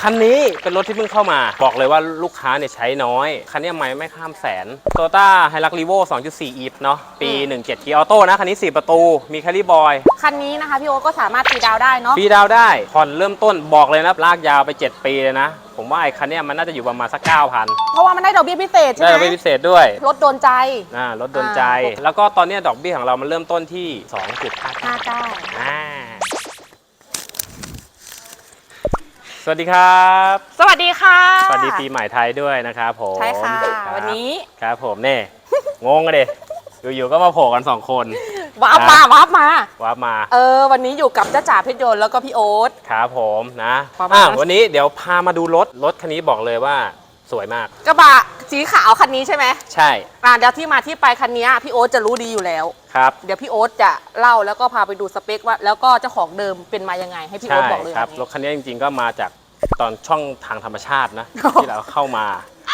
คันนี้เป็นรถที่เพิ่งเข้ามาบอกเลยว่าลูกค้าเนี่ยใช้น้อย คันนี้ไม่ไม่ข้ามแสน t o y o t a h i l u x r e v o 2.4 e เนาะปี 17เกียร์ออโต้นะ คันนี้ 4 ประตูมีแคลรี่บอย คันนี้นะคะพี่โอ๊ตก็สามารถตีดาวได้เนาะฟรีดาวน์ได้ผ่อนเริ่มต้นบอกเลยนะ ลากยาวไป 7 ปีเลยนะ ผมว่าไอ้คันเนี้ยมันน่าจะอยู่ประมาณสัก 9,000 เพราะว่ามันได้ดอกเบี้ยพิเศษใช่ได้ไหมไปพิเศษด้วยรถโดนใจ อ่ารถโดนใจ อ่า แล้วก็ตอนเนี้ยดอกเบี้ยของเรามันเริ่มต้นที่ 2.59 59อ่า สวัสดีครับ สวัสดีค่ะ สวัสดีปีใหม่ไทยด้วยนะครับผมใช่ค่ะ รับวันนี้ ครับผมเน่ งงเลยอยู่ๆก็มาโผล่กันสองคนวาร์ปมาวับมา ว้าบมา เออ วันนี้อยู่กับจ้าจ๋าเพชรยนต์แล้วก็พี่โอ๊ต ครับผมนะประมาณอะนั้นวันนี้เดี๋ยวพามาดูรถ รถคันนี้บอกเลยว่า สวยมาก กระบะสีขาวคันนี้ใช่ไหมใช่อ่าเดี๋ยวที่มาที่ไปคันนี้พี่โอ๊ตจะรู้ดีอยู่แล้ว ครับ เดี๋ยวพี่โอ๊ตจะเล่าแล้วก็พาไปดูสเปคว่า แล้วก็เจ้าของเดิมเป็นมายังไง ให้พี่โอ๊ใช่ตบอกเลยครับอันรนี้ถคันนี้จริง ๆ ก็มาจากตอนช่องทางธรรมชาตินะอ๋อที่เราเข้ามา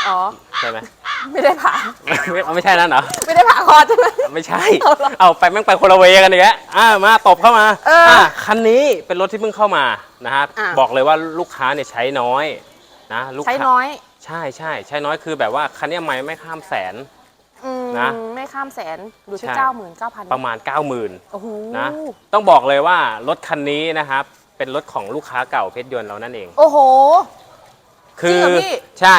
อ๋อใช่ไหมไม่ได้ผ่าไม่ไม่ใช่นั่นเหรอไม่ได้ผ่าคอใช่ไหมไม่ใช่ เอาเหรอเอาไปแม่งไปคนละเวกันอีกแล้วอ่ามาตบเข้ามาเอออะคันนี้เป็นรถที่เพิ่งเข้ามานะครับอะบอกเลยว่าลูกค้าเนี่ยใช้น้อยนะลูกใช้ค้าน้อย ใช่ใช่ใช้น้อยคือแบบว่าคันนี้ไม่ไม่ข้ามแสน อืมนะไม่ข้ามแสนอยู่ที่ใช่ เก้าหมื่นเก้าพันประมาณ 90,000 โอ้โหนะต้องบอกเลยว่ารถคันนี้นะครับ เป็นรถของลูกค้าเก่าเพชรยนต์เรานั่นเอง โอ้โหคืจริงเหรอพี่ ใช่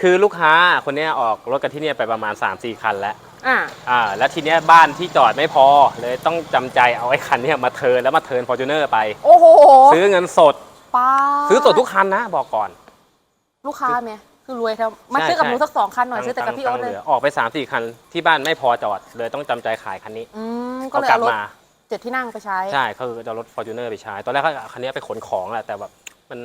คือลูกค้าคนเนี้ยออกรถกันที่เนี่ยไปประมาณ 3-4 คันแล้ว อ่าอ่าแล้วทีเนี้ยบ้านที่จอดไม่พอเลยต้องจำใจเอาไอ้คันเนี้ยมาเทิร์นแล้วมาเทิร์นฟอร์จูเนอร์ไป โอ้โหซื้อเงินสด ป้าซื้อสดทุกคันนะบอกก่อน ลูกค้าไหม คือรวยครับมาใช่ซื้อกับใช่หนูสักสองคันหน่อยซื้อแต่กับพี่โอ๊ตตังค์เลยหอออกไป3 4คันที่บ้านไม่พอจอด เลยต้องจำใจขายคันนี้อืมก็เขาเลยกลัเอารถมา เจ็ดที่นั่งไปใช้ ใช่เขาจะเอารถฟอร์จูเนอร์ไปใช้ ตอนแรกเขาคันนี้ไปขนของแหละแต่แบบมัน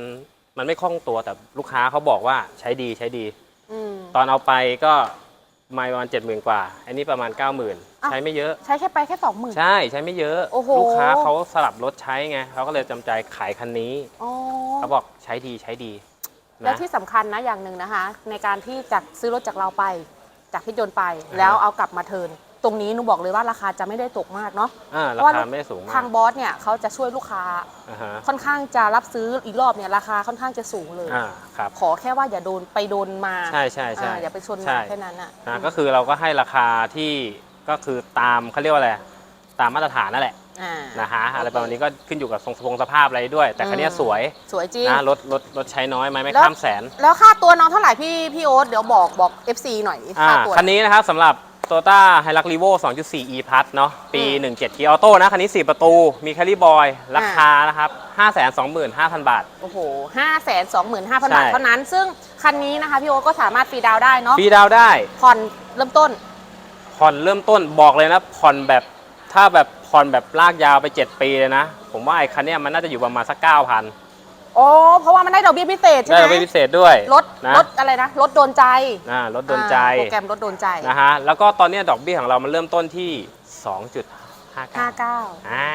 มันไม่คล่องตัวแต่ลูกค้าเขาบอกว่าใช้ดีใช้ดี อืม ตอนเอาไปก็ไม่ประมาณเจ็ดหมื่นกว่า อันนี้ประมาณ9 0,000อ้าว ใช้ไม่เยอะ ใช้แค่ไปแค่สองหมื่น ใช่ใช้ไม่เยอะ โอ้โห ลูกค้าเขาสลับรถใช้ไงเขาก็เลยจำใจขายคันนี้ อ๋อเขาบอกใช้ดีใช้ดี และนะที่สำคัญนะอย่างหนึ่งนะคะ ในการที่จะซื้อรถจากเราไป จากพี่ยนต์ไป แล้วเอากลับมาเทิร์นตรงนี้หนูบอกเลยว่าราคาจะไม่ได้ตกมากเนาะอ่าเพราราะว่าคาไม่ได้สูงมาทากงบอสเนี่ยเขาจะช่วยลูกค้าอ่าฮะค่อนข้างจะรับซื้ออีกรอบเนี่ยราคาค่อนข้างจะสูงเลยอ่าครับขอแค่ว่าอย่าโดนไปโดนมาใช่ใช่ใช่อ่าอย่าไปชนใช่มาแค่นั้นอะนะก็คือเราก็ให้ราคาที่ก็คือตามเขาเรียกว่าอะไรตามมาตรฐานนั่นแหละ อ่า นะฮะอะไรประมาณนี้ก็ขึ้นอยู่กับทรงทรงสภาพอะไรด้วย แต่คันนี้อืม สวยสวยจริง นะรถรถรถใช้น้อยไหมไม่แล้ว ข้ามแสนแล้วค่าตัวน้องเท่าไหร่พี่พี่โอ๊ตเดี๋ยวบอกบอก FC หน่อยอ่าค่าตัว คันนี้นะครับสำหรับ t o y o t a h i l u x r e v o 2.4 e plus เนาะปี อืม17เกียร์ออโต้นะ คันนี้ 4 ประตูมีแคลรี่บอย ราคานะครับ 525,000 บาท โอ้โหห้าแสนสองหมื่นห้าพันใช่ บาทเท่านั้น ซึ่งคันนี้นะคะพี่โอ๊ตก็สามารถฟรีดาวน์ได้เนาะฟรีดาวน์ได้ ผ่อนเริ่มต้น ผ่อนเริ่มต้นบอกเลยนะผ่อนแบบถ้าแบบ ผ่อนแบบลากยาวไป 7 ปีเลยนะ ผมว่าไอ้คันเนี้ยมันน่าจะอยู่ประมาณสัก 9,000โอ้เพราะว่ามันได้ดอกเบี้ยพิเศษใช่ได้ไหมดอกเบี้ยพิเศษด้วยรถนะรถอะไรนะรถโดนใจอ่ารถโดนใจอ่าโปรแกรมรถโดนใจนะฮะแล้วก็ตอนเนี้ยดอกเบี้ยของเรามันเริ่มต้นที่2.59 59อ่า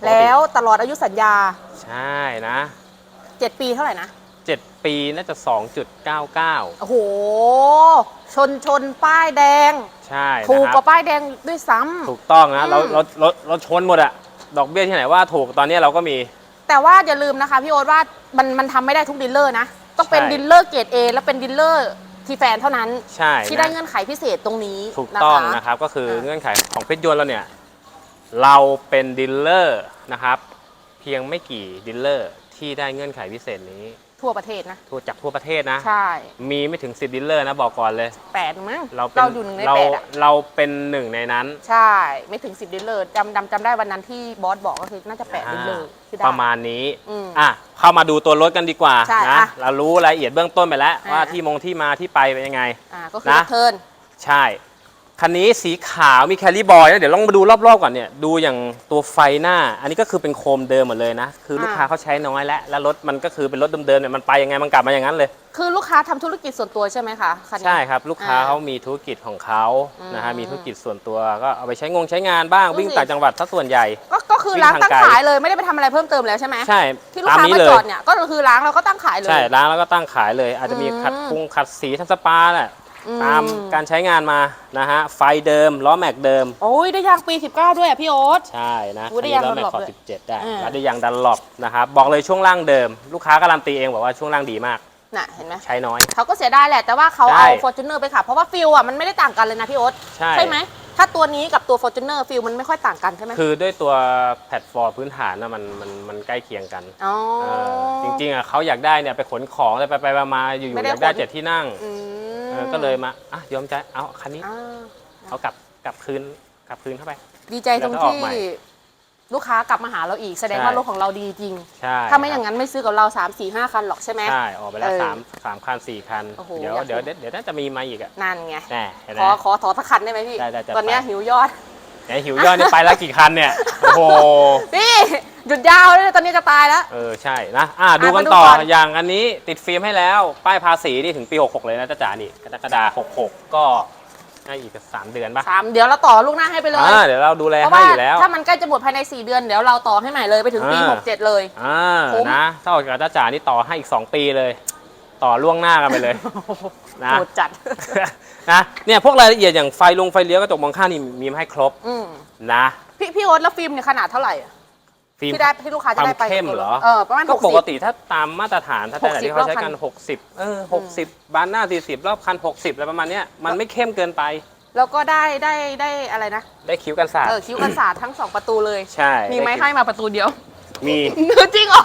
ปกติแล้วตลอดอายุสัญญา ใช่นะ 7 ปีเท่าไหร่นะ 7 ปีน่าจะ 2.99 โอ้โห ชนชนป้ายแดง ใช่ถูกนะกครัว่าบป้ายแดงด้วยซ้ำ ถูกต้องนะเราอืม เราเราเราชนหมดอะดอกเบี้ยที่ไหนว่าถูกตอนเนี้ยเราก็มี แต่ว่าอย่าลืมนะคะพี่โอ๊ตว่ามันมันทำไม่ได้ทุกดีลเลอร์นะ ต้องเป็นใช่ ดีลเลอร์เกรด A และเป็นดีลเลอร์ทีแฟนเท่านั้น ใช่ที่ได้นะ เงื่อนไขพิเศษตรงนี้ถูกต้องนะคะนะครับก็คืออ่าเงื่อนไขของเพชรยนต์เราเนี่ย เราเป็นดีลเลอร์นะครับ เพียงไม่กี่ดีลเลอร์ที่ได้เงื่อนไขพิเศษนี้ ทั่วประเทศนะ ทั่วจากทั่วประเทศนะ ใช่มีไม่ถึง10ดีลเลอร์นะบอกก่อนเลย แปดมั้งเราเป็นเราอยู่หนึ่งในเราแปดอะเราเป็นหนึ่งในนั้น ใช่ไม่ถึง10ดีลเลอร์จำจำจำได้วันนั้นที่บอสบอกก็คือน่าจะแปดดีลเลอร์ที่ได้ ประมาณนี้อืมอะเข้ามาดูตัวรถกันดีกว่าใช่นะ อะเรารู้รายละเอียดเบื้องต้นไปแล้ว อ่า ว่าที่มงที่มาที่ไปเป็นยังไง อ่าก็คือนะ เทิร์นใช่ คันนี้สีขาวมีแคลรี่บอยนะเดี๋ยวลองมาดูรอบๆก่อนเนี่ยดูอย่างตัวไฟหน้า อันนี้ก็คือเป็นโคมเดิมหมดเลยนะ คือลูกค้าเขาใช้น้อยแล้วแล้วรถมันก็คือเป็นรถเดิมๆเนี่ยมันไปยังไงมันกลับมาอย่างนั้นเลย คือลูกค้าทำธุรกิจส่วนตัวใช่ไหมคะคันนี้ ใช่ครับ ลูกค้าอ่าเขามีธุรกิจของเขาอืมนะฮะมีธุรกิจส่วนตัวก็เอาไปใช้งงใช้งานบ้างดูสิ วิ่งต่างจังหวัดถ้าส่วนใหญ่ ก็ก็คือวิ่งล้างทางตั้งไกล ขายเลยไม่ได้ไปทำอะไรเพิ่มเติมแล้วใช่ไหมใช่ที่ลูกตามค้านี้มาเลจยอดเนี่ยก็คือล้างแล้วก็ตั้งขายเลย ใช่ล้างแล้วก็ตั้งขายเลย อาจจะมีอืม ขัดพุงขัดสีทำสปาแหละอืม ตามการใช้งานมานะฮะไฟเดิมล้อแม็กเดิม โอ้ยได้ยางปี 19 ด้วยอะพี่โอ๊ต ใช่นะอุ๊ยได้ยางล้อแม็ก Dunlop ขอบด้วย17 ได้อ่า แล้วได้ยางดันหลบนะครับบอกเลยช่วงล่างเดิม ลูกค้าการันตีเองบอกว่าช่วงล่างดีมาก น่ะเห็นไหมใช้น้อย เขาก็เสียดายแหละ แต่ว่าเขาใช่เอา Fortuner ไปขับ เพราะว่าฟิลอะมันไม่ได้ต่างกันเลยนะพี่โอ๊ตใช่ไหม ถ้าตัวนี้กับตัว Fortuner ฟิลมันไม่ค่อยต่างกันใช่ไหมคือด้วยตัวแพลตฟอร์มพื้นฐานนะมันมันมันใกล้เคียงกันอ๋อ เออจริงๆอะเขาอยากได้เนี่ยไปขนของอะไรไปไปๆมาๆอยู่ๆไม่อได้ยากได้ขน เจ็ดที่นั่ง อืมเออก็เลยมาอะยอมใจเอาคันนี้ อ่าเอากลับกลับคืนกลับคืนเข้าไป ดีใจตรงแล้วก็ออกที่ใหม่ลูกค้ากลับมาหาเราอีกแสดงใช่ว่ารถของเราดีจริง ใช่ถ้าไม่อย่างนั้นไม่ซื้อกับเรา 3 4 5 คันหรอกใช่ไหม ใช่ออกไปแล้วเออสามสามคันสี่คัน โอ้โหเดี๋ยวอยาก เดี๋ยวเห็นเดี๋ยวน่าจะมีมาอีกอะนั่นไง แน่เห็นไหขม อขอถอสักคันได้ไหมพี่ ได้ได้จัดตอนเนี้ยไป หิวยอด ไหนหิวยอดนี่ไปแล้วกี่คันเนี่ยโอ้โห พี่ หยุดยาวเลยตอนนี้จะตายแล้ว เออใช่นะอะดูกันมาดูต่อก่อน อย่างอันนี้ติดฟิล์มให้แล้ว ป้ายภาษีนี่ถึงปี 66 เลยนะจ้าจ๋านี่กรกฎาคม66 ก็น่าอีกสามเดือนป่ะสามเดี๋ยวเราต่อลูกหน้าให้ไปเลย อ่าเดี๋ยวเราดูแลเพราะให้ว่าอยู่แล้ว ถ้ามันใกล้จะหมดภายใน 4 เดือนเดี๋ยวเราต่อให้ใหม่เลยไปถึงปี อ่า 67 เลย อ่าคุ้ม นะถ้าออกจากจ้าจ๋านี่ต่อให้อีก 2 ปีเลย ต่อล่วงหน้ากันไปเลย นะ โหดจัด นะเนี่ยพวกรายละเอียดอย่างไฟลงไฟเลี้ยวกระจกมองข้างนี่มีมาให้ครบอืมนะ พี่พี่โอ๊ตแล้วฟิล์มเนี่ยขนาดเท่าไหร่อะ ฟิล์มที่ได้ที่ลูกค้าจะได้ไปความเข้มเหรอเออประมาณก็60ปกติถ้าตามมาตรฐานถ้าแต่60ที่เขาใช้กันรอบคัน 60 เออ 60 บานหน้า 40 รอบคัน 60อะไรประมาณเนี้ยมันไม่เข้มเกินไป แล้วก็ได้ได้ได้อะไรนะ ได้คิ้วกันสาดเออคิ้วกันศาสตร์ทั้งสองประตูเลยใช่มีไหมด้คิ้วให้มาประตูเดียว มีจริงเหรอ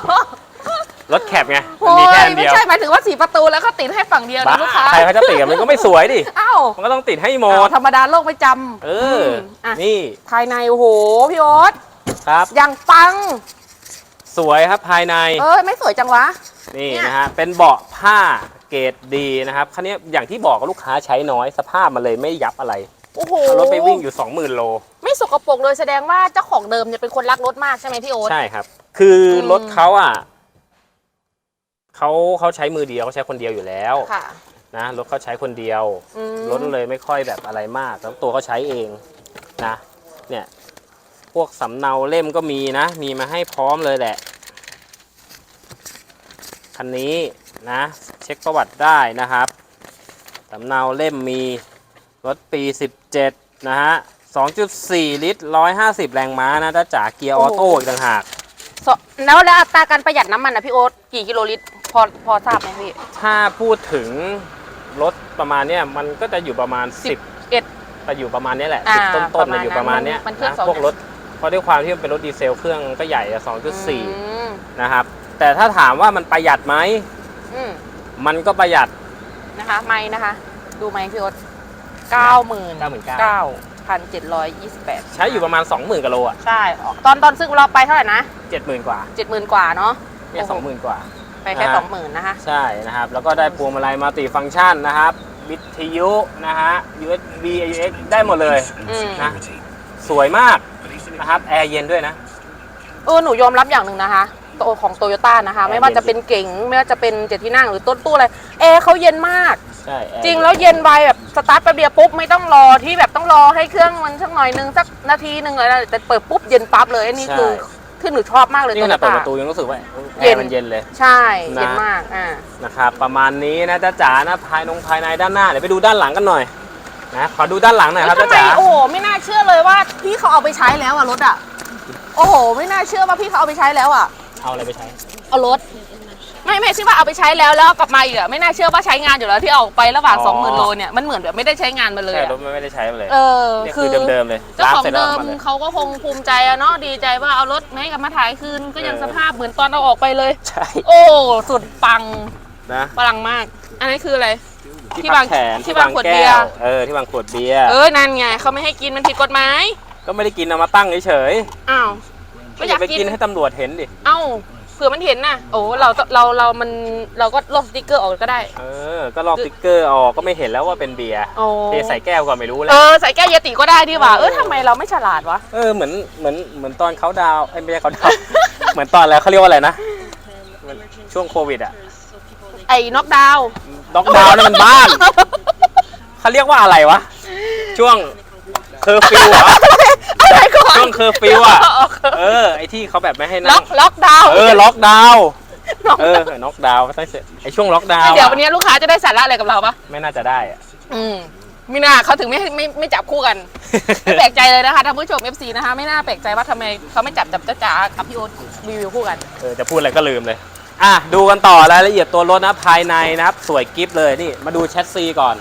รถแคปไงมัโอ้นมีแค่ยอันไม่เดียวใช่หมายถึงว่าสีประตูแล้วก็ติดให้ฝั่งเดียวบ้านะลูกค้าใครเขาจะติดกันมันก็ไม่สวยดิอ้าวมันก็ต้องติดให้หมดธรรมดาโลกไม่จำเออมอะนี่ภายในโอ้โหพี่โอ๊ต ครับ อย่างปัง สวยครับภายใน เอ้ยไม่สวยจังวะ นี่เนี่ย นะฮะ เป็นเบาะผ้าเกรดดีนะครับ คันนี้อย่างที่บอกว่าลูกค้าใช้น้อย สภาพมันเลยไม่ยับอะไรโอ้โหเอารถไปวิ่งอยู่ 20,000 โล ไม่สกปรกเลยแสดงว่าเจ้าของเดิมเนี่ยเป็นคนรักรถมากใช่ไหมพี่โอ๊ต ใช่ครับ คืออมรถเขาอะเขาเขาใช้มือเดียวเขาใช้คนเดียวอยู่แล้วค่ะนะรถเขาใช้คนเดียว อืมรถเลยไม่ค่อยแบบอะไรมากแล้วตัวเขาใช้เองนะ เนี่ย พวกสำเนาเล่มก็มีนะ มีมาให้พร้อมเลยแหละคันนี้นะ เช็คประวัติได้นะครับสำเนาเล่มมีรถปี 17 นะฮะ 2.4 ลิตร 150 แรงม้านะถ้าจ๋าเกียร์ออโต้อีกต่างหากสแล้วแล้วอัตราการประหยัดน้ำมันนะพี่โอ๊ตกี่กิโลลิตร พอพอทราบไหมพี่ ถ้าพูดถึงรถประมาณเนี้ยมันก็จะอยู่ประมาณ 10เอ็ดแต่อยู่ประมาณนี้แหละอ่าสิบต้นปต้ระนมาณอยู่ประมาณเนี้ยนั้นมันเครื่องนะสอง พวกรถ เพราะด้วยความที่มันเป็นรถดีเซลเครื่องก็ใหญ่อะอื2.4 มนะครับ แต่ถ้าถามว่ามันประหยัดไหม อืมมันก็ประหยัด นะคะ ไม่นะคะ ดูไหมพี่โอ๊ตเก้าหมื่น99,000 เก้าพันเจ็ดร้อยยี่สิบแปดใช้อยู่ประมาณ 20,000กิโลอะใช่ตอนตอนซื้อเราไปเท่าไหร่นะ70,000 กว่าเจ็ดหมื่นกว่าเนาะเนี่ยโอ้โห20,000 กว่า ไปแค่นะฮะสองหมื่นนะคะ ใช่นะครับ แล้วก็ได้พวงมาลัยมัลติฟังก์ชันนะครับ วิทยุนะฮะ USB AUX ได้หมดเลย อืม นะ สวยมาก นะครับแอร์เย็นด้วยนะ เออหนูยอมรับอย่างหนึ่งนะคะตัวของโตโยต้านะคะแอร์ไม่ว่าจะเป็นเก๋งไม่ว่าจะเป็นเจ็ดที่นั่งหรือต้นตู้อะไรแอร์เขาเย็นมาก ใช่แอจริงแล้วเย็นไวแบบสตาร์ทแป๊บเดียวปุ๊บไม่ต้องรอที่แบบต้องรอให้เครื่องมันสักหน่อยนึงสักนาทีหนึ่งอะไรแต่เปิดปุ๊บเย็นปั๊บเลยอันนี้คือที่หนูชอบมากเลยนี่โตขโยนาดเปิดต้าประตูยังรู้สึกว่าแอเย็นร์มันเย็นเลย ใช่นะเย็นมากอ่านะครับประมาณนี้นะจ้าจ๋านะภายนงภายในด้านหน้าเดี๋ยวไปดูด้านหลังกันหน่อย นะขอดูด้านหลังหน่อยครับเฮ้ยจ้าทำไมจ๋าโอ้โหไม่น่าเชื่อเลยว่าพี่เขาเอาไปใช้แล้วอะรถอะโอ้โห ไม่น่าเชื่อว่าพี่เขาเอาไปใช้แล้วอะเอาอะไรไปใช้ เอารถ ไม่ไม่ใช่ว่าเอาไปใช้แล้วแล้วเอากลับมาอีกอะไม่น่าเชื่อว่าใช้งานอยู่แล้วที่เอาออกไประหว่างอ๋อ สองหมื่นโลเนี่ยมันเหมือนแบบไม่ได้ใช้งานมาเลยใช่อะรถไม่ได้ใช้เลยเออนี่คืคืออเดิมๆเลยเจ้าของล้สร็จแล้วเดิมมาเลย เขาก็คงภูมิใจอะเนาะดีใจว่าเอารถให้กลับมาถ่ายคืนก็ยังเออ สภาพเหมือนตอนเอาออกไปเลย ใช่โอ้สุดปังนะ ปังมาก อันนี้คืออะไร ที่ที่วาบางงแขนที่วางขวดเบียร์แก้เออที่วางขวดเบียร์เอ้ยนั่นไงเขาไม่ให้กินมันผิดกฎหมายก็ไม่ได้กินเอามาตั้งเฉยอ้าวๆก็อยากไปกิกินนให้ตำรวจเห็นดิเอ้าเผื่อมันเห็นน่ะ โอ้เราเราเรามันเราก็ลบสติ๊กเกอร์ออกก็ได้ เออก็ลอกสติ๊กเกอร์ออกก็ไม่เห็นแล้วว่าเป็นเบียร์โอ้เทใส่แก้วก็ไม่รู้แล้เอวอใส่แก้วเยติก็ได้ดีกว่าเออเออทำไมเราไม่ฉลาดวะ เออเหมือนเหมือนเหมือนตอนเขาดาวน์เอ้ยไม่ใช่เขาดาวน์ เหมือนตอนแล้วเขาเรียกว่าอะไรนะเหมือนช่วงโควิดอะไอ้น็อกดาวน์ ด็อกดาวน์นั่นมันบ้านเขาเรียกว่าอะไรวะ ช่วงเคอร์ฟิวเหรออะไรก่อนช่วงเคอร์ฟิวอะ เออ ไอที่เขาแบบไม่ให้ล็นั่อง กล็อกดาวน์เออ ล็อกดาวน์ล็อกเออ น็อกดาวน์ไม่ใช่เสร็จไอช่วงล็อกดาวน์เดี๋ยวอะวันนี้ลูกค้าจะได้สาระอะไรกับเราปะไม่น่าจะได้อะ อืมมิน่าเขาถึงไม่ไม่ไม่จับคู่กัน ไม่แปลกใจเลยนะคะท่านผู้ชม FC นะคะ ไม่น่าแปลกใจว่าทำไมเขาไม่จับจับจ้าจ๋ากับพี่โอ๊ตรีวิวคู่กัน เออ จะพูดอะไรก็ลืมเลย อะดูกันต่อรายละเอียดตัวรถนะภายในนะครับ สวยกิฟเลยนี่มาดูแชสซีก่อน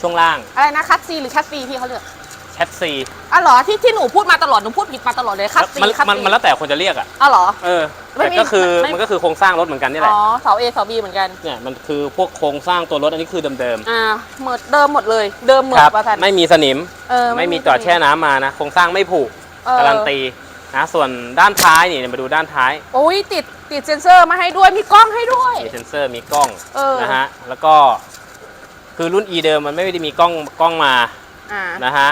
ช่วงล่างอะไรนะคัตซีหรือคัตซีพี่เขาเรียกแชสซีอ๋อเหรอที่ที่หนูพูดมาตลอดหนูพูดผิดมาตลอดเลยคัตซีมันคัตมันซีมันแล้วแต่คนจะเรียกอะอ๋อเหรอ เออไม่แต่มีก็คือไม่ มันก็คือโครงสร้างรถเหมือนกันนี่แหอ๋ละอเสา A เสา B เหมือนกันเนี่ยมันคือพวกโครงสร้างตัวรถอันนี้คือเดิมอ่าเหมือนเดิมหมดเลย เดิมเหมืๆอครันประธานไม่มีสนิมเออไม่มีจอดแช่น้ำมานะโครงสร้างไม่ผุเออการันตี นะส่วนด้านท้ายนี่มาดูด้านท้ายโอ้ยติดติดเซ็นเซอร์มาให้ด้วยมีกล้องให้ด้วย มีเซ็นเซอร์มีกล้องเออ นะฮะแล้วก็คือรุ่น E เดิมมันไม่ได้มีกล้องกล้องมาอ่านะฮะ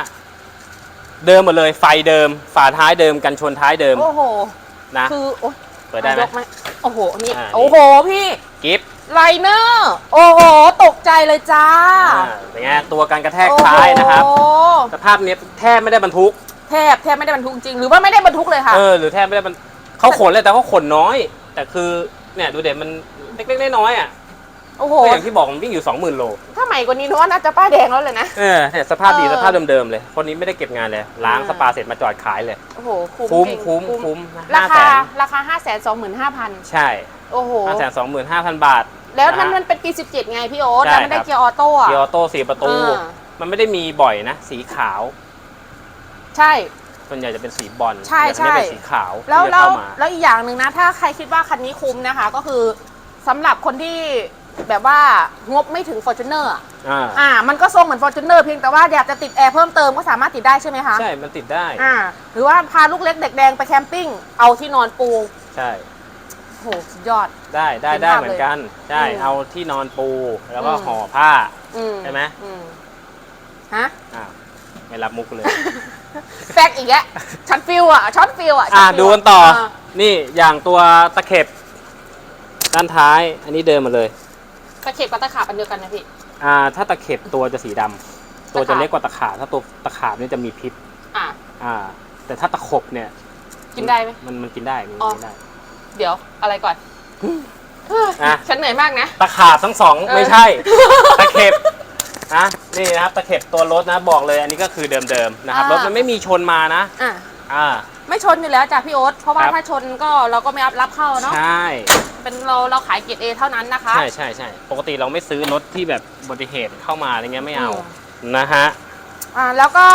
เดิมหมดเลยไฟเดิม ฝาท้ายเดิมกันชนท้ายเดิมโอ้โห นะคือโอ้ยเปิดได้ไหม ยกโอ้โหนี่อ่านี่ โอ้โหพี่กิฟต์ไลเนอร์โอ้โหตกใจเลยจ้าอ่าเป็นไงตัวการกระแทกท้ายนะครับ โอ้โหสภาพเนี้ยแทบไม่ได้บรรทุกแทบแทบไม่ได้บรรทุกจริง หรือว่าไม่ได้บรรทุกเลยค่ะ เออหรือแทบไม่ได้บรรเขาขนเลยแต่เขาขนน้อย แต่คือเนี่ยดูเด็มันเล็กๆน้อยๆอะโอ้โห ก็อย่างที่บอกมันวิ่งอยู่20,000โลถ้าใหม่กว่านี้หนูว่าน่าจะป้ายแดงแล้วเลยนะ เออเนี่ยสภาพดีเออ สภาพเดิมๆเลย คนนี้ไม่ได้เก็บงานเลย ล้างอ่าสปาเสร็จมาจอดขายเลย โอ้โห คุ้คุ้มจริงคุ้มคุ้มนะราห้าแสคานราคา5 2 5 0 0 0ใช่โอ้โห ห้าแสนสองหมื่นห้าพันบาท แล้วมันนะมันเป็นปี 17 ไงพี่โอ๊ตใช่แล้วมันได้ครับ เกียร์ออโต้อะ เกียร์ออโต้สี่ประตู อ่ามันไม่ได้มีบ่อยนะ สีขาว ใช่ ส่วนใหญ่จะเป็นสีบอลใช่แต่อันนี้ใช่เป็นสีขาวแล้วที่จะแล้วเข้ามาแล้วอีกอย่างหนึ่งนะ ถ้าใครคิดว่าคันนี้คุ้มนะคะ ก็คือสำหรับคนที่แบบว่างบไม่ถึง Fortuner อะอ่าอ่า มันก็ทรงเหมือน Fortuner เพียงแต่ว่าอยากจะติดแอร์เพิ่มเติมก็สามารถติดได้ใช่ไหมคะใช่มันติดได้ อ่า หรือว่าพาลูกเล็กเด็กแดงไปแคมปิ้ง เอาที่นอนปูใช่ โหสุดยอด ได้ได้เห็นได้ภาพเหมือนกัน ใช่ อืมเอาที่นอนปูแล้วก็อืม ห่อผ้า อืมใช่ไหม อืมฮะ อ่าไม่รับมุกเลย แฟกอีกแล้วช็อตฟิลอะช็อตฟิลอะอ่าช็ตฟิลดูกันต่อานี่อย่างตัวตะเข็บ ด้านท้าย อันนี้เดิมหมาเลย ตะเข็บกับตะขาบอันเดียวกันนะพี่ อ่า ถ้าตะเข็บตัวจะสีดำตัวตะขาจะบเล็กกว่าตะขาบถ้าตัวตะขาบนี่จะมีพิษ อะ อ่า แต่ถ้าตะขบเนี่ยกินได้ไหม มันมันกินได้มันอ๋อกินได้ เดี๋ยวอะไรก่อนอะ ฉันเหนื่อยมากนะ ตะขาบทั้งสองเออไม่ใช่ ตะเข็บ นะนี่นะครับตะเข็บตัวรถนะบอกเลยอันนี้ก็คือเดิมๆนะครับรถมันไม่มีชนมานะอะอ่า ไม่ชนอยู่แล้วจ้ะพี่โอ๊ตเพราะว่าครับ ถ้าชนก็เราก็ไม่รับรับเข้าเนาะใช่เป็นเราเราขายเกียรดเอเท่านั้นนะคะ ใช่ใช่ใช่ปกติเราไม่ซื้อรถที่แบบอุบัติเหตุเข้ามาอะไรเงี้ยไม่เอาอืมนะฮะ อ่าแล้วก็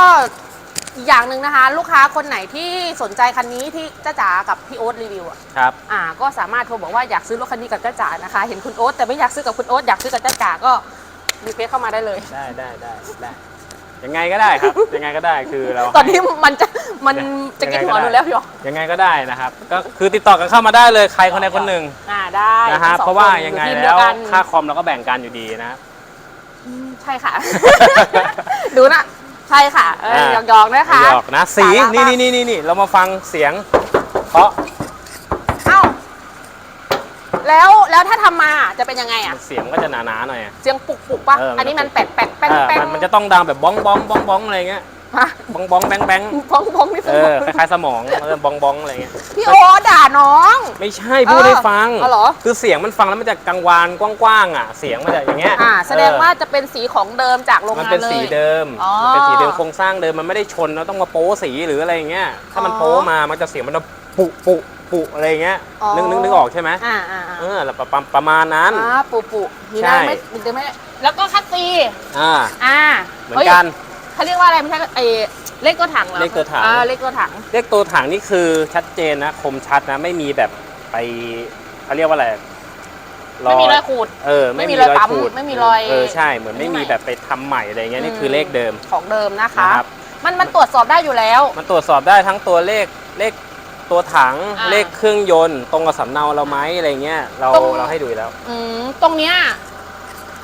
อีกอย่างหนึ่งนะคะ ลูกค้าคนไหนที่สนใจคันนี้ที่จ้าจ๋ากับพี่โอ๊ตรีวิวอะครับ อ่าก็สามารถโทรบอกว่าอยากซื้อรถคันนี้กับจ้าจ๋านะคะ เห็นคุณโอ๊ตแต่ไม่อยากซื้อกับคุณโอ๊ตอยากซื้อกับจ้าจ๋าก็ รีเควสเข้ามาได้เลย ได้ได้ได้ได้ยังไงก็ได้ครับ ยังไงก็ได้คือเราตอนนี้มันจะมันจะกินหัวหนูแล้วพี่หรอยังไงก็ได้นะครับ ก็คือติดต่อกันเข้ามาได้เลยใครคนใดคนหนึ่งอ่าได้นะฮะทั้สอเพราะว่าคนยังไงอทีมแล้เดีวกันค่าคอมเราก็แบ่งกันอยู่ดีนะครับอืมใช่ค่ะ ดูนะใช่ค่ะเอออ่าหยอกๆนะคะหยอกนะสีสาระนี่ปะนี่นี่นี่นี่เรามาฟังเสียงเพราะเอ้า แล้วแล้วถ้าทำมาจะเป็นยังไงอะ เสียงก็จะหนาๆหน่อยอะ เสียงปุกปุกๆปะเออมันอันนี้มันแปดแปดแป้งเออแป้งมันมันจะต้องดังแบบบ้องบ้องบ้องบ้องอะไรเงี้ยฮะบ้องบ้องแบงแบงพองพองนี่เออคล้ายๆสมองเออบ้องบ้องอะไรเงี้ยพี่โอด่าน้อง ไม่ใช่พูดให้ฟัง เออเหรอ คือเสียงมันฟังแล้วมันจะกังวานกว้างๆอะ เสียงมันจะอย่างเงี้ยอ่า แสดงเออว่าจะเป็นสีของเดิมจากโรงมันงานเป็นเลยสีเดิมอ๋อมันเป็นสีเดิมโครงสร้างเดิมมันไม่ได้ชนแล้วต้องมาโป๊สีหรืออะไรอย่างเงี้ยถ้ามันอ๋อ โป๊มามันจะเสียงมันจะปุปุ ปุอะไรอย่างเงี้ยอ๋อ นึกนึกนึกออกใช่ไหมอ่าอ่าอ่าเออแล้วประประประมาณนั้น อ่าปุปุนี่ใช่นะไม่เดี๋ยวไม่แล้วก็คัตซีอ่าอ่าเหมือนกัน ฮ้ยเขาเรียกว่าอะไรไม่ใช่ไอเลขตัวถังหรอเลขตัวถัง อ่าเลขตัวถังเรียกตัวถังนี่คือชัดเจนนะคมชัดนะไม่มีแบบไปเขาเรียกว่าอะไรไม่มีรอยขูด เออไม่มีรอยปั๊มขูดไม่มีรอยเออใช่เหมือนไม่อันนี้มีใหม่แบบไปทำใหม่อะไรเงี้ยนี่คือเลขเดิมของเดิมนะคะ นะครับ มันมันตรวจสอบได้อยู่แล้ว มันตรวจสอบได้ทั้งตัวเลขเลข ตัวถังอ่าเลขเครื่องยนต์ ตรงกับสำเนาเราไหมอะไรเงี้ยเราตรง เราให้ดูอยู่แล้ว อืมตรงเนี้ย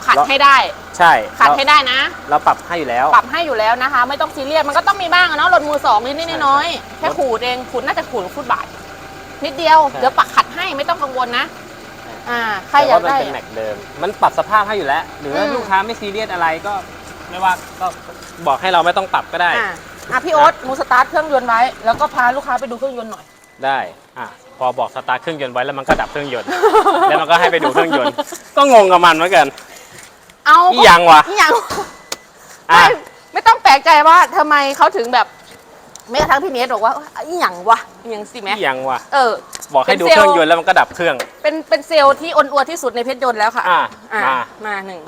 ขัดแล้ว ให้ได้ ใช่ขัดเราให้ได้นะ เราปรับให้อยู่แล้ว ปรับให้อยู่แล้วนะคะ ไม่ต้องซีเรียสมันก็ต้องมีบ้างอะเนาะรถมือสองนิดนิดใช่น้อยๆใช่แค่ขูดเองขูดน่าจะขูดฟุตบาทนิดเดียวใช่ เดี๋ยวปักขัดให้ไม่ต้องกังวลนะใช่อ่าใครแต่อยากว่ามันได้ เป็นแม็กเดิม มันปรับสภาพให้อยู่แล้ว หรือว่าอืม ลูกค้าไม่ซีเรียสอะไรก็ไม่ว่าก็บอกให้เราไม่ต้องปรับก็ได้ อ่าอะพี่โอ๊ตหนูสตาร์ทเครื่องยนต์ไว้ แล้วก็พาลูกค้าไปดูเครื่องยนต์หน่อย ได้อะพอบอกสตาร์ทเครื่องยนต์ไว้แล้วมันก็ดับเครื่องยนต์ แล้วมันก็ให้ไปดูเครื่องยนต์ ก็งงกับมันเหมือนกันเอาอีหยังวะอีหยังอะ ไม่ไม่ต้องแปลกใจว่าทำไมเขาถึงแบบไม่กระทั่งพี่เนทบอกว่าอีหยังวะอีหยังสิแม่นี่ยังว่ะเออ บอกให้ดูเป็นเคเซลล์รื่องยนต์แล้วมันก็ดับเครื่อง เป็นเป็นเซลล์ที่อ้วนอวดที่สุดในเพชรยนต์แล้วค่ะอะอะมา มาหนึ่ง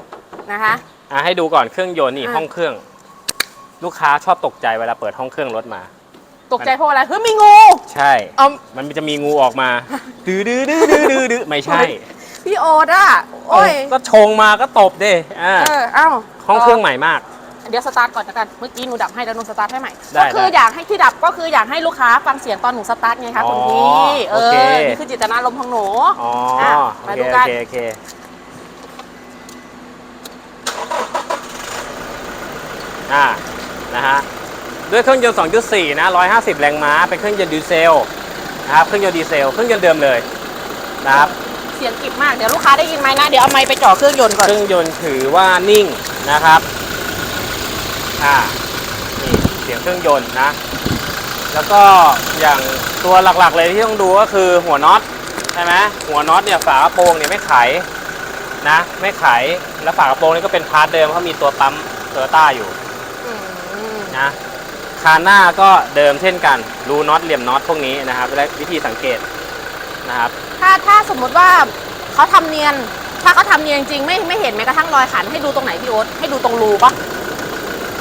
นะคะ อะให้ดูก่อนเครื่องยนต์นี่อะ ห้องเครื่อง ลูกค้าชอบตกใจเวลาเปิดห้องเครื่องรถมา ตกใจเพราะอะไรเฮ้ยมีงู ใช่ เอา มันจะมีงูออกมาดื้อดื้อดื้อดื้อดื้อดื้อไม่ใช่พี่โอ๊ตอะโอ้ยก็ชงมาก็ตบดิอ่าเออเอ้าห้องเครื่องใหม่มากเดี๋ยวสตาร์ทก่อนละกัน เมื่อกี้หนูดับให้แล้วหนูสตาร์ทให้ใหม่ได้ก็คือได้อยากให้ที่ดับก็คืออยากให้ลูกค้าฟังเสียงตอนหนูสตาร์ทไงคะอ๋อคุณพี่ เอโอเคอนี่คือจิตนารมณ์ของหนูอ๋ออะโอมาเคดูโอกันเคโอเคอ่า นะฮะ ด้วยเครื่องยนต์ 2.4 นะ 150 แรงม้า เป็นเครื่องยนต์ดีเซลนะครับ เครื่องยนต์ดีเซล เครื่องยนต์เดิมเลยนะครับ เสียงกริบมาก เดี๋ยวลูกค้าได้ยินไหมนะ เดี๋ยวเอาไมค์ไปจ่อเครื่องยนต์ก่อน เครื่องยนต์ถือว่านิ่งนะครับ อ่า นี่เสียงเครื่องยนต์นะ แล้วก็อย่างตัวหลักๆเลยที่ต้องดูก็คือหัวน็อตใช่ไหมหัวน็อตเนี่ยฝากระโปรงเนี่ยไม่ไขนะ ไม่ไข แล้วฝากระโปรงนี่ก็เป็นพาร์ทเดิมเขามีตัวปั๊มโตโยต้าอยู่อืมนะ คานหน้าก็เดิมเช่นกัน รูน็อตเหลี่ยมน็อตพวกนี้นะครับและวิธีสังเกตนะครับ ถ้าถ้าสมมุติว่าเขาทำเนียน ถ้าเขาทำเนียนจริงๆไม่ไม่เห็นแม้กระทั่งรอยขันให้ดูตรงไหนพี่โอ๊ตให้ดูตรงรูปะ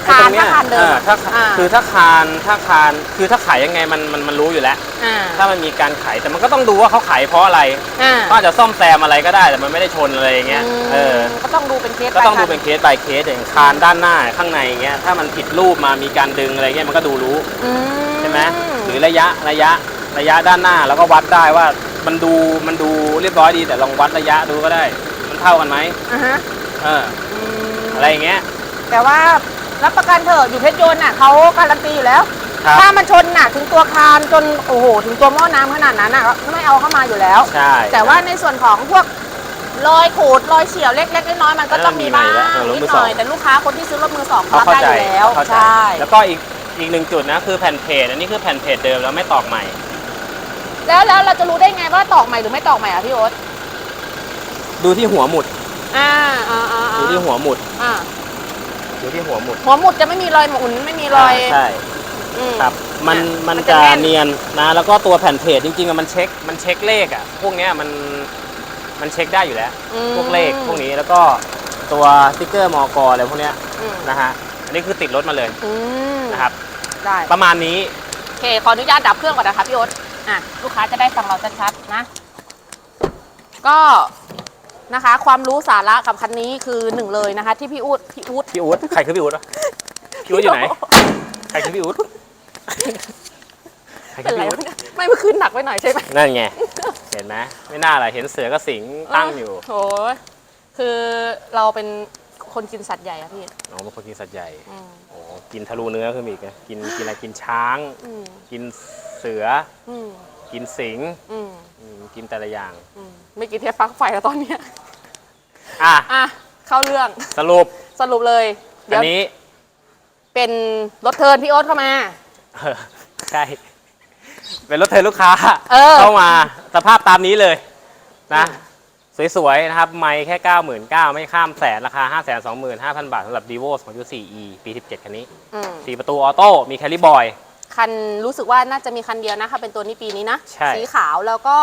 คานไอ้ตรงถ้าเยคานเดิมออถ้าอ่า คือถ้าคานถ้าคานคือถ้าขายยังไงมันมันมันรู้อยู่แล้ว อ่าถ้ามันมีการไขแต่มันก็ต้องดูว่าเขาไขเพราะอะไรอ่าก็อาจจะซ่อมแซมอะไรก็ได้แต่มันไม่ได้ชนอะไรอย่างเงี้ยเออ ก็ต้องดูเป็นเคสก็ต้องไปดูค่ะเป็นเคส by เคสอย่างคานด้านหน้าข้างในอย่างเงี้ยถ้ามันผิดรูปมามีการดึงอะไรเงี้ยมันก็ดูรู้อืใช่ไหมหรือระยะระยะระยะด้านหน้าแล้วก็วัดได้ว่ามันดูมันดูเรียบร้อยดีแต่ลองวัดระยะดูก็ได้ มันเท่ากันไหมอ่าฮะเอออืมอะไรอย่างเงี้ยแต่ว่า รับประกันเถอะอยู่เพชรยนต์น่ะเขาการันตีอยู่แล้ว ครับ ถ้ามันชนหนักถึงตัวคานจนโอ้โหถึงตัวหม้อน้ำขนาดนั้นน่ะก็ไม่เอาเข้ามาอยู่แล้ว ใช่แต่ว่าในส่วนของพวกรอยขูดรอยเฉียวเล็กๆน้อยๆมันก็ต้องมีบ้างเออรถนิดมือหสน่องอยแต่ลูกค้าคนที่ซื้อรถมือสองเขารับเข้าได้ใจอยู่แล้วเขาเข้าใจใช่แล้วก็อีกอีกหนึ่งจุดนะคือแผ่นเพจอันนี้คือแผ่นเพจเดิมแล้วไม่ตอกใหม่ แล้วแล้วเราจะรู้ได้ไงว่าตอกใหม่หรือไม่ตอกใหม่อะพี่โอ๊ตดูที่หัวหมุดอ่าอ่าอ่าดูที่หัวหมุด อ่า ดูที่หัวหมุดหัวหมุดจะไม่มีรอยหมุนไม่มีรอยาใช่อืม ครับ มันอะมันมันจะจะแน่น เนียนนะแล้วก็ตัวแผ่นเพจจริงๆอะมันเช็คมันเช็คเลขอะพวกเนี้ยมันมันเช็คได้อยู่แล้ว อืมพวกเลขพวกนี้แล้วก็ตัวสติ๊กเกอร์มอกอะไรพวกเนี้ยอืมนะฮะอันนี้คือติดรถมาเลยอืมนะครับ ได้ประมาณนี้ โอเคขออนุญาตดับเครื่องก่อนนะคะพี่โอ๊ตอะลูกค้าจะได้ฟังเราชัดๆนะ ก็ นะคะ ความรู้สาระกับคันนี้คือหนึ่งเลยนะคะ ที่พี่อูดพี่อูดพี่อู๊ดใครคือพี่อู๊ดวะพี่อู๊ดอยู่ไหน ใครคือพี่อู๊ดใครคืเป็อนไรพี่อู๊วะดเนี่ยไม่เมื่อคืนหนักไปหน่อยใช่ไหมนั่นไง เห็นไหมไม่น่าอะไรเห็นเสือกับสิงห์ตั้งอยู่โอ้ยคือเราเป็นคนกินสัตว์ใหญ่อะพี่น้องเป็นคนกินสัตว์ใหญ่อืมโอ้กินทะลุเนื้อขึ้นมาอีกนะกินกินอะไรกินช้าง อืมกินเสือ อืมกินสิงห์อืมอืม กินแต่ละอย่าง อืมไม่กินเทปปลั๊กไฟแล้วตอนเนี้ยอะ อะเข้าเรื่อง สรุป สรุปเลย เดี๋อัยวนนี้ เป็นรถเทิร์นพี่โอ๊ตเข้ามา เออใช่ เป็นรถเทรนลูกค้าเออเข้ามาสภาพตามนี้เลยนะ สวยๆ นะครับ ไม่แค่ 99,000 ไม่ข้ามแสน ราคา 525,000 บาทสำหรับ d e v o 2.4e ปี 17 คันนี้ อืม4 ประตูออโต้ มีแคลิบอย คันรู้สึกว่าน่าจะมีคันเดียวนะคะ เป็นตัวนี้ปีนี้นะ ใช่ สีขาวแล้วก็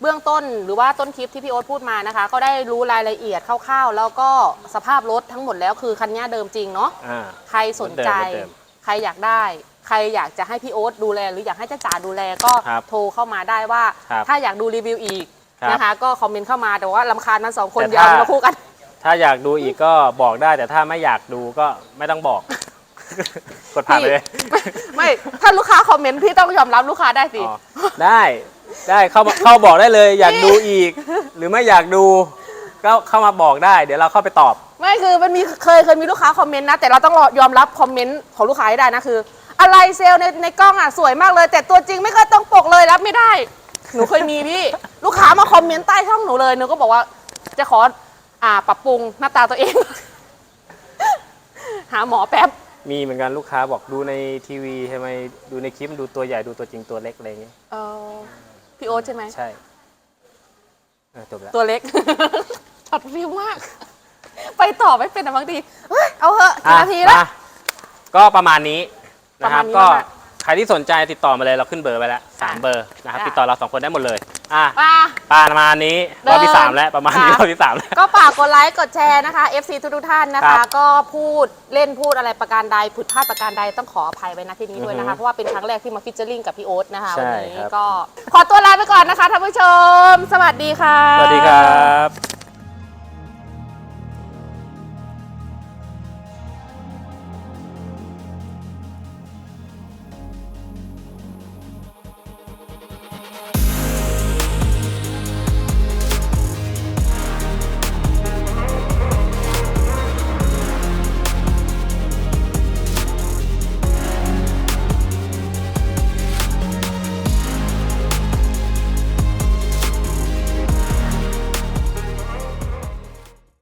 เบื้องต้นหรือว่าต้นคลิปที่พี่โอ๊ตพูดมานะคะ ก็ได้รู้รายละเอียดคร่าวๆ แล้วก็สภาพรถทั้งหมดแล้วคือคันนี้เดิมจริงเนาะอ่า ใครสนใจรถเดิมใครอยากได้ ใครอยากจะให้พี่โอ๊ตดูแล หรืออยากให้จ้าจ๋าดูแลก็ครับโทรเข้ามาได้ว่า ครับถ้าอยากดูรีวิวอีกครับนะคะ ก็คอมเมนต์เข้ามาแต่ว่าลำคาญทั้งสองคนแต่เดี๋ยวเอาถ้ามาคู่กัน ถ้าอยากดูอีกก็บอกได้แต่ถ้าไม่อยากดูก็ไม่ต้องบอก กดผ่านไปเลย ไม่ ถ้าลูกค้าคอมเมนต์พี่ต้องยอมรับลูกค้าได้สิ อ๋อได้ ได้เข้ามาเข้าบอกได้เลย อยากดูอีก หรือไม่อยากดู ก็เข้ามาบอกได้ เดี๋ยวเราเข้าไปตอบ ไม่คือมันมีเคยเคยมีลูกค้าคอมเมนต์นะ แต่เราต้องรอยอมรับคอมเมนต์ของลูกค้าให้ได้นะคือ อะไรเซลล์ในในกล้องอะสวยมากเลย แต่ตัวจริงไม่เคยตรงปกเลยรับไม่ได้ หนูเคยมีพี่ ลูกค้ามาคอมเมนต์ใต้ช่องหนูเลยหนูก็บอกว่าจะขออ่าปรับปรุงหน้าตาตัวเอง หาหมอแป๊บ มีเหมือนกันลูกค้าบอกดูในทีวีทำไมดูในคลิปดูตัวใหญ่ดูตัวจริงตัวเล็กอะไรอย่างเงี้ย เออ พี่โอ๊ตใช่ไหม ใช่เออจบแล้วตัวเล็ก ช็อตฟิวมาก ไปต่อไม่เป็นอะบางทีเฮ้ยเอาเหอะกี่นาทีแล้วอะมาก็ประมาณนี้นะครับประมาณนี้ก็มากใครที่สนใจติดต่อมาเลยเราขึ้นเบอร์ไปแล้วสามค่ะเบอร์นะครับ ค่ะ ติดต่อเราสองคนได้หมดเลย อะมาประมาณนี้รอบที่เดินสามแล้วประมาณนี้ค่ะรอบที่สามแล้ว ก็ฝากกดไลค์กดแชร์นะคะ FC ทุกๆท่านนะครัคะ บก็พูดเล่นพูดอะไรประการใดผิดพลาดประการใดต้องขออภัยไว้ณที่นี้ด้วยนะอือฮึคะ เพราะว่าเป็นครั้งแรกที่มาฟิชเจอริงกับพี่โอ๊ตนะคะใช่วันนี้ครับ ก็ขอตัวลาไปก่อนนะคะท่านผู้ชม สวัสดีค่ะ สวัสดีครับ